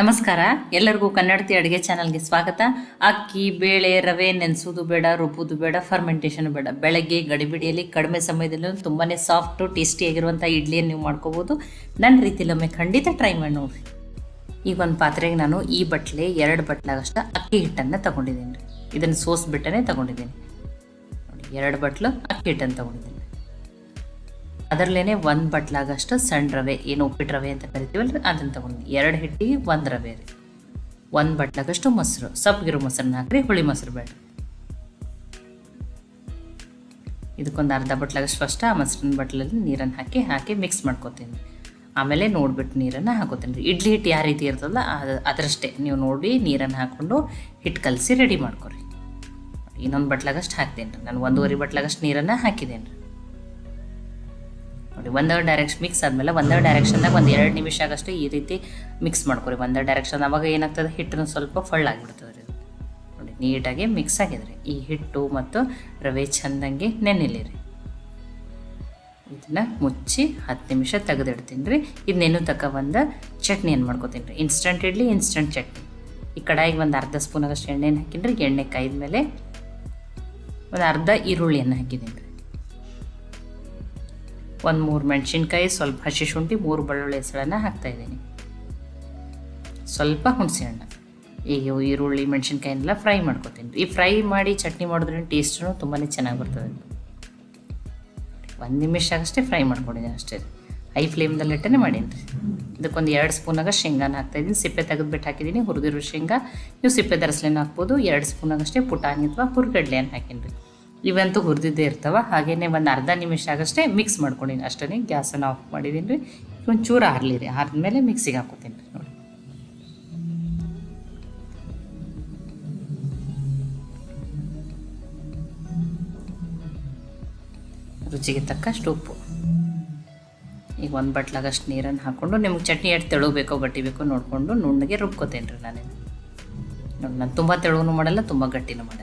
ನಮಸ್ಕಾರ. ಎಲ್ಲರಿಗೂ ಕನ್ನಡತಿ ಅಡುಗೆ ಚಾನಲ್ಗೆ ಸ್ವಾಗತ. ಅಕ್ಕಿ, ಬೇಳೆ, ರವೆ, ನೆನೆಸೋದು ಬೇಡ, ರುಬ್ಬೋದು ಬೇಡ ಫರ್ಮೆಂಟೇಷನ್ ಬೇಡ. ಬೆಳಗ್ಗೆ ಗಡಿಬಿಡಿಯಲ್ಲಿ ಕಡಿಮೆ ಸಮಯದಲ್ಲಿ ತುಂಬಾ ಸಾಫ್ಟು ಟೇಸ್ಟಿಯಾಗಿರುವಂಥ ಇಡ್ಲಿಯನ್ನು ನೀವು ಮಾಡ್ಕೋಬೋದು. ನನ್ನ ರೀತಿಲೊಮ್ಮೆ ಖಂಡಿತ ಟ್ರೈ ಮಾಡಿ ನೋಡಿರಿ. ಈಗ ಒಂದು ಪಾತ್ರೆಗೆ ನಾನು ಈ ಬಟ್ಲೆ, ಎರಡು ಬಟ್ಲಾಗಷ್ಟು ಅಕ್ಕಿ ಹಿಟ್ಟನ್ನು ತಗೊಂಡಿದ್ದೀನಿ. ರೀ ಇದನ್ನು ಸೋಸ್ಬಿಟ್ಟೇ ತಗೊಂಡಿದ್ದೀನಿ. ನೋಡಿ, ಎರಡು ಬಟ್ಲು ಅಕ್ಕಿ ಹಿಟ್ಟನ್ನು ತಗೊಂಡಿದ್ದೀನಿ. ಅದರಲ್ಲೇ ಒಂದು ಬಟ್ಲಾಗಷ್ಟು ಸಣ್ಣ ರವೆ, ಏನು ಉಪ್ಪಿಟ್ಟು ರವೆ ಅಂತ ಕರಿತೀವಲ್ಲ ಅದನ್ನು ತಗೊಂಡು ಎರಡು ಹಿಟ್ಟಿಗೆ ಒಂದು ರವೆ ರೀ. ಒಂದು ಬಟ್ಲಾಗಷ್ಟು ಮೊಸರು ಸಪ್ಪಗಿರೋ ಮೊಸರನ್ನ ಹಾಕ್ರಿ, ಹುಳಿ ಮೊಸರು ಬೇಡ ಇದಕ್ಕೊಂದು ಅರ್ಧ ಬಟ್ಲಾಗಷ್ಟು ಫಸ್ಟ್ ಆ ಮೊಸರಿನ ಬಟ್ಲಲ್ಲಿ ನೀರನ್ನು ಹಾಕಿ ಹಾಕಿ ಮಿಕ್ಸ್ ಮಾಡ್ಕೊತೀನಿ. ಆಮೇಲೆ ನೋಡ್ಬಿಟ್ಟು ನೀರನ್ನು ಹಾಕೋತೀನಿ ರೀ. ಇಡ್ಲಿ ಹಿಟ್ಟು ಯಾವ ರೀತಿ ಇರ್ತದಲ್ಲ, ಅದು, ಅದರಷ್ಟೇ. ನೀವು ನೋಡಿ ನೀರನ್ನು ಹಾಕ್ಕೊಂಡು ಹಿಟ್ಟು ಕಲಸಿ ರೆಡಿ ಮಾಡ್ಕೊರಿ. ಇನ್ನೊಂದು ಬಟ್ಲಾಗಷ್ಟು ಹಾಕ್ತೀನಿ ರೀ. ನಾನು ಒಂದೂವರೆ ಬಟ್ಲಾಗಷ್ಟು ನೀರನ್ನು ಹಾಕಿದ್ದೇನೆ ರೀ. ನೋಡಿ ಒಂದೇ ಡೈರೆಕ್ಷನ್ ಮಿಕ್ಸ್ ಆದಮೇಲೆ ಒಂದೇ ಡೈರೆಕ್ಷನ್ದಾಗ ಒಂದು ಎರಡು ನಿಮಿಷ ಆಗಷ್ಟು ಈ ರೀತಿ ಮಿಕ್ಸ್ ಮಾಡ್ಕೊರಿ ಒಂದೇ ಡೈರೆಕ್ಷನ್ ಅವಾಗ ಏನಾಗ್ತದೆ? ಹಿಟ್ಟನ್ನು ಸ್ವಲ್ಪ ಫಳ್ಳಾಗಿಬಿಡ್ತದೆ ರೀ. ನೋಡಿ, ನೀಟಾಗಿ ಮಿಕ್ಸ್ ಆಗಿದೆ ರೀ ಈ ಹಿಟ್ಟು ಮತ್ತು ರವೆ ಚೆಂದಂಗೆ ನೆನೆಲಿರಿ ಇದನ್ನು ಮುಚ್ಚಿ ಹತ್ತು ನಿಮಿಷ ತೆಗೆದಿಡ್ತೀನಿ ರೀ. ಇದನ್ನೇನು ತಕ್ಕ ಒಂದು ಚಟ್ನಿ ಏನು ಮಾಡ್ಕೋತೀನಿ ರೀ. Instant idli instant chutney. ಈ ಕಡಾಯಿಗೆ ಒಂದು ಅರ್ಧ ಸ್ಪೂನಷ್ಟು ಎಣ್ಣೆನ ಹಾಕಿನಿ ಎಣ್ಣೆ ಕಾಯ್ದ ಮೇಲೆ ಒಂದು ಅರ್ಧ ಈರುಳ್ಳಿಯನ್ನು ಹಾಕಿದ್ದೀನಿ ರೀ. ಒಂದು ಮೂರು ಮೆಣಸಿನ್ಕಾಯಿ, ಸ್ವಲ್ಪ ಹಸಿ ಶುಂಠಿ, ಮೂರು ಬೆಳ್ಳುಳ್ಳಿ ಹೆಸಳನ್ನು ಹಾಕ್ತಾಯಿದ್ದೀನಿ ಸ್ವಲ್ಪ ಹುಣಸೆ ಹಣ್ಣು. ಈಗ ಈರುಳ್ಳಿ, ಮೆಣಸಿನ್ಕಾಯಿನೆಲ್ಲ ಫ್ರೈ ಮಾಡ್ಕೊತೀನಿ. ಈ ಫ್ರೈ ಮಾಡಿ ಚಟ್ನಿ ಮಾಡಿದ್ರೆ ಟೇಸ್ಟೂ ತುಂಬಾ ಚೆನ್ನಾಗಿ ಬರ್ತದೆ. ಒಂದು ನಿಮಿಷ ಅಷ್ಟೇ ಫ್ರೈ ಮಾಡ್ಕೊಂಡಿದ್ದೀನಿ ಅಷ್ಟೇ. ಹೈ ಫ್ಲೇಮ್ದಲ್ಲಿ ಇಟ್ಟೇ ಮಾಡೀನಿ. ರೀ ಇದಕ್ಕೊಂದು ಎರಡು ಸ್ಪೂನಾಗ ಶೇಂಗಾನ ಹಾಕ್ತಾಯಿದ್ದೀನಿ ಸಿಪ್ಪೆ ತೆಗೆದುಬಿಟ್ಟು ಹಾಕಿದ್ದೀನಿ. ಹುರಿದಿರೋ ಶೇಂಗಾ. ನೀವು ಸಿಪ್ಪೆ ದರಸ್ಲೇನು ಹಾಕ್ಬೋದು. ಎರಡು ಸ್ಪೂನಾಗಷ್ಟೇ ಪುಟಾಣಿ ಅಥವಾ ಹುರ್ಗಡ್ಲೆಯನ್ನು ಹಾಕೀನಿ ರೀ ಇವಂತೂ ಹುರಿದಿದ್ದೇ ಇರ್ತಾವೆ. ಹಾಗೆಯೇ ಒಂದು ಅರ್ಧ ನಿಮಿಷ ಆಗಷ್ಟೇ ಮಿಕ್ಸ್ ಮಾಡ್ಕೊಂಡಿನಿ ಅಷ್ಟೇ ಗ್ಯಾಸನ್ನು ಆಫ್ ಮಾಡಿದ್ದೀನಿ ರೀ. ಒಂಚೂರು ಆರಲಿ ರೀ. ಆರಿದ್ಮೇಲೆ ಮಿಕ್ಸಿಗೆ ಹಾಕೋತೀನಿ ರೀ ನೋಡಿ. ರುಚಿಗೆ ತಕ್ಕಷ್ಟು ಉಪ್ಪು. ಈಗ ಒಂದು ಬಟ್ಲಾಗಷ್ಟು ನೀರನ್ನು ಹಾಕ್ಕೊಂಡು ನಿಮ್ಗೆ ಚಟ್ನಿ ಎಷ್ಟು ತೆಳು ಬೇಕೋ ಗಟ್ಟಿ ಬೇಕೋ ನೋಡಿಕೊಂಡು ನುಣ್ಣಗೆ ರುಬ್ಕೋತೇನೆ ರೀ ನಾನು. ನೋಡಿ, ನಾನು ತುಂಬ ತೆಳುವೂ ಮಾಡಲ್ಲ, ತುಂಬ ಗಟ್ಟಿನೂ ಮಾಡಲ್ಲ.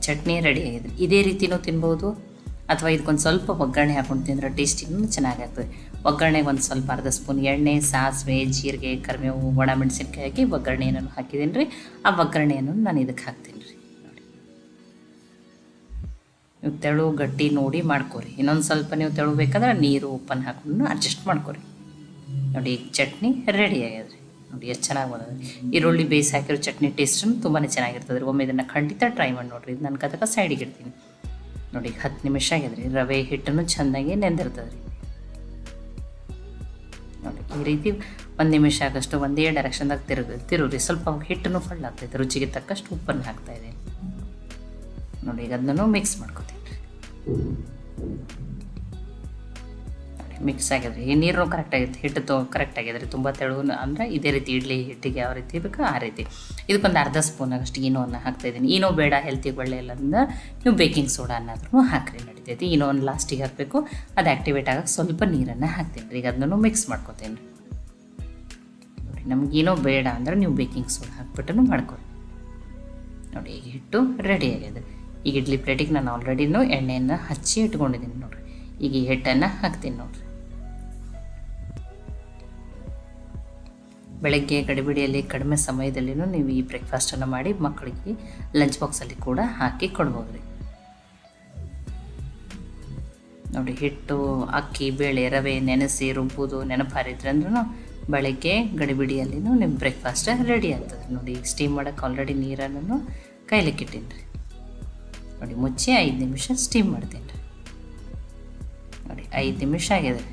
ಚಟ್ನಿ ರೆಡಿ ಆಗಿದೆ. ಇದೇ ರೀತಿನೂ ತಿನ್ಬೋದು. ಅಥವಾ ಇದಕ್ಕೊಂದು ಸ್ವಲ್ಪ ಒಗ್ಗರಣೆ ಹಾಕೊಂಡು ತಿಂದರೆ ಇನ್ನೂ ಚೆನ್ನಾಗಾಗ್ತದೆ ಒಗ್ಗರಣೆಗೆ ಒಂದು ಸ್ವಲ್ಪ ಅರ್ಧ ಸ್ಪೂನ್ ಎಣ್ಣೆ, ಸಾಸಿವೆ, ಜೀರಿಗೆ, ಕರಿಬೇವು, ಒಣ ಮೆಣಸಿನ್ಕಾಯಿ ಹಾಕಿ ಒಗ್ಗರಣೆಯನ್ನು ಹಾಕಿದ್ದೀನಿ ರೀ. ಆ ಒಗ್ಗರಣೆಯನ್ನು ನಾನು ಇದಕ್ಕೆ ಹಾಕ್ತೀನಿ ರೀ. ನೋಡಿ. ನೀವು ತೆಳು ಗಟ್ಟಿ ನೋಡಿ ಮಾಡ್ಕೊರಿ. ಇನ್ನೊಂದು ಸ್ವಲ್ಪ ನೀವು ತೆಳು ಬೇಕಂದ್ರೆ ನೀರು, ಉಪ್ಪನ್ನು ಹಾಕೊಂಡು ಅಡ್ಜಸ್ಟ್ ಮಾಡ್ಕೊರಿ. ನೋಡಿ, ಚಟ್ನಿ ರೆಡಿ ಆಗ್ಯದ ರೀ ನೋಡಿ, ಎಷ್ಟು ಚೆನ್ನಾಗಿ ಬಂದಿದೆ ಈರುಳ್ಳಿ, ಬೇಯಿಸಿ ಹಾಕಿರೋ ಚಟ್ನಿ ಟೇಸ್ಟನ್ನು ತುಂಬಾ ಚೆನ್ನಾಗಿರ್ತದೆ. ಒಮ್ಮೆ ಇದನ್ನು ಖಂಡಿತ ಟ್ರೈ ಮಾಡಿ ನೋಡಿರಿ. ಇದು ನನ್ನ ಕದಕ ಸೈಡಿಗೆ ಇಡ್ತೀನಿ. ನೋಡಿ, ಹತ್ತು ನಿಮಿಷ ಆಗಿದೆ ರೀ ರವೆ ಹಿಟ್ಟನ್ನು ಚೆನ್ನಾಗಿ ನೆಂದಿರ್ತದೆ ರೀ ನೋಡಿ, ಈ ರೀತಿ ಒಂದು ನಿಮಿಷ ಆಗಷ್ಟು ಒಂದೇ ಡೈರೆಕ್ಷನ್ದಾಗ ತಿರುಗಿ ತಿರುಗ್ರಿ. ಸ್ವಲ್ಪ ಹಿಟ್ಟನ್ನು ಫಳ್ಳಾಗ್ತೈತೆ ರುಚಿಗೆ ತಕ್ಕಷ್ಟು ಉಪ್ಪನ್ನು ಹಾಕ್ತಾಯಿದೆ ನೋಡಿ ಈಗ ಅದನ್ನು ಮಿಕ್ಸ್ ಮಾಡ್ಕೊತೀನಿ. ಮಿಕ್ಸ್ ಆಗಿದ್ರೆ, ಈ ನೀರು ಕರೆಕ್ಟ್ ಆಗಿತ್ತು ಹಿಟ್ಟು ತೊ ಕರೆಕ್ಟ್ ರೀ ತುಂಬ ತೆಳು ಅಂದರೆ ಇದೇ ರೀತಿ ಇಡ್ಲಿ ಹಿಟ್ಟಿಗೆ ಯಾವ ರೀತಿ ಬೇಕೋ ಆ ರೀತಿ. ಇದಕ್ಕೊಂದು ಅರ್ಧ ಸ್ಪೂನ್ ಆಗಷ್ಟು ಈನೋವನ್ನು ಹಾಕ್ತಾಯಿದ್ದೀನಿ ಏನೋ ಬೇಡ ಹೆಲ್ತಿಗೆ ಒಳ್ಳೆ ಇಲ್ಲ ನೀವು ಬೇಕಿಂಗ್ ಸೋಡಾ ಅನ್ನೋದ್ರೂ ಹಾಕ್ರಿ ನಡಿತೈತಿ. ಏನೋ ಒಂದು ಲಾಸ್ಟಿಗೆ ಹಾಕಬೇಕು. ಅದು ಆ್ಯಕ್ಟಿವೇಟ್ ಆಗಕ್ಕೆ ಸ್ವಲ್ಪ ನೀರನ್ನು ಹಾಕ್ತೀನಿ. ಈಗ ಅದನ್ನು ಮಿಕ್ಸ್ ಮಾಡ್ಕೊತೀನಿ. ನೋಡಿ, ನಮ್ಗೆ ಏನೋ ಬೇಡ ಅಂದ್ರೆ ನೀವು ಬೇಕಿಂಗ್ ಸೋಡಾ ಹಾಕ್ಬಿಟ್ಟು ಮಾಡ್ಕೊರಿ. ನೋಡಿ, ಈಗ ಹಿಟ್ಟು ರೆಡಿ ಆಗಿದೆ. ಈಗ ಇಡ್ಲಿ ಪ್ಲೇಟಿಗೆ ನಾನು ಆಲ್ರೆಡಿನೂ ಎಣ್ಣೆಯನ್ನು ಹಚ್ಚಿ ಇಟ್ಕೊಂಡಿದ್ದೀನಿ ನೋಡಿರಿ. ಈಗ ಈ ಹಿಟ್ಟನ್ನು ಹಾಕ್ತೀನಿ ನೋಡಿರಿ. ಬೆಳಗ್ಗೆ ಗಡಿಬಿಡಿಯಲ್ಲಿ ಕಡಿಮೆ ಸಮಯದಲ್ಲಿನೂ ನೀವು ಈ ಬ್ರೇಕ್ಫಾಸ್ಟನ್ನು ಮಾಡಿ ಮಕ್ಕಳಿಗೆ ಲಂಚ್ ಬಾಕ್ಸಲ್ಲಿ ಕೂಡ ಹಾಕಿ ಕೊಡ್ಬೋದು ರೀ ನೋಡಿ, ಹಿಟ್ಟು, ಅಕ್ಕಿ, ಬೇಳೆ, ರವೆ, ನೆನೆಸಿ, ರುಬ್ಬೋದು ನೆನಪಾರಿದ್ರೆ ಅಂದ್ರೂ ಬೆಳಗ್ಗೆ ಗಡಿಬಿಡಿಯಲ್ಲಿನೂ ನಿಮ್ಮ ಬ್ರೇಕ್ಫಾಸ್ಟ್ ರೆಡಿ ಆಗ್ತದೆ. ನೋಡಿ, ಈಗ ಸ್ಟೀಮ್ ಮಾಡೋಕ್ಕೆ ಆಲ್ರೆಡಿ ನೀರನ್ನು ಕೈಲಿಕ್ಕೆ ಇಟ್ಟೀನಿ ರೀ ನೋಡಿ, ಮುಚ್ಚಿ ಐದು ನಿಮಿಷ ಸ್ಟೀಮ್ ಮಾಡ್ತೀನಿ ನೋಡಿ, ಐದು ನಿಮಿಷ ಆಗಿದೆ.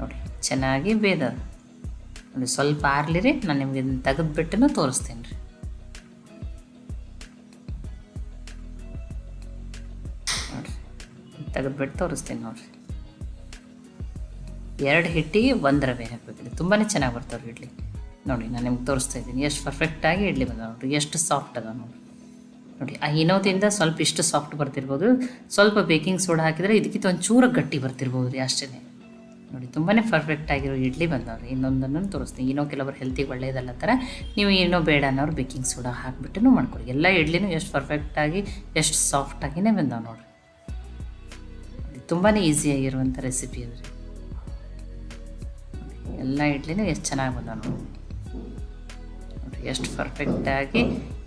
ನೋಡಿ, ಚೆನ್ನಾಗಿ ಬೇದ. ನೋಡಿ ಸ್ವಲ್ಪ ಆರ್ಲಿ ರೀ ನಾನು ನಿಮ್ಗೆ ಇದನ್ನು ತೆಗೆದುಬಿಟ್ಟು ತೋರಿಸ್ತೀನಿ ರೀ. ನೋಡಿರಿ ತೆಗೆದುಬಿಟ್ಟು ತೋರಿಸ್ತೀನಿ ನೋಡ್ರಿ. ಎರಡು ಹಿಟ್ಟಿಗೆ ಒಂದು ರವೆ ತುಂಬಾನೇ ತುಂಬಾ ಚೆನ್ನಾಗಿ ಬರ್ತಾವ್ರಿ ಇಡ್ಲಿ. ನೋಡಿ, ನಾನು ನಿಮ್ಗೆ ತೋರಿಸ್ತಾ ಇದ್ದೀನಿ. ಎಷ್ಟು ಪರ್ಫೆಕ್ಟಾಗಿ ಇಡ್ಲಿ ಬಂದ ನೋಡಿರಿ. ಎಷ್ಟು ಸಾಫ್ಟ್ ಅದ ನೋಡಿ ನೋಡಿ, ಆ ಇನೋದಿಂದ ಸ್ವಲ್ಪ ಇಷ್ಟು ಸಾಫ್ಟ್ ಬರ್ತಿರ್ಬೋದು. ಸ್ವಲ್ಪ ಬೇಕಿಂಗ್ ಸೋಡಾ ಹಾಕಿದರೆ ಇದಕ್ಕಿಂತ ಒಂದು ಗಟ್ಟಿ ಬರ್ತಿರ್ಬೋದು ರೀ ಅಷ್ಟೇ ನೋಡಿ ತುಂಬಾ ಪರ್ಫೆಕ್ಟ್ ಆಗಿರೋ ಇಡ್ಲಿ ಬಂದವ್ರಿ. ಇನ್ನೊಂದನ್ನು ತೋರಿಸ್ತೀನಿ. ಇನ್ನೂ ಕೆಲವರು ಹೆಲ್ತಿಗೆ ಒಳ್ಳೆಯದಲ್ಲ ಥರ ನೀವು ಏನೋ ಬೇಡ ಅನ್ನೋರು ಬೇಕಿಂಗ್ ಸೋಡಾ ಹಾಕ್ಬಿಟ್ಟು ಮಾಡ್ಕೊಡಿ ಎಲ್ಲ ಇಡ್ಲಿನೂ ಎಷ್ಟು ಪರ್ಫೆಕ್ಟಾಗಿ ಎಷ್ಟು ಸಾಫ್ಟಾಗಿಯೇ ಬಂದಾವೆ ನೋಡಿರಿ. ತುಂಬಾ ಈಸಿಯಾಗಿರುವಂಥ ರೆಸಿಪಿ ಅದು ಎಲ್ಲ ಇಡ್ಲಿನೂ ಎಷ್ಟು ಚೆನ್ನಾಗಿ ಬಂದಾವೆ ನೋಡಿ, ಎಷ್ಟು ಪರ್ಫೆಕ್ಟಾಗಿ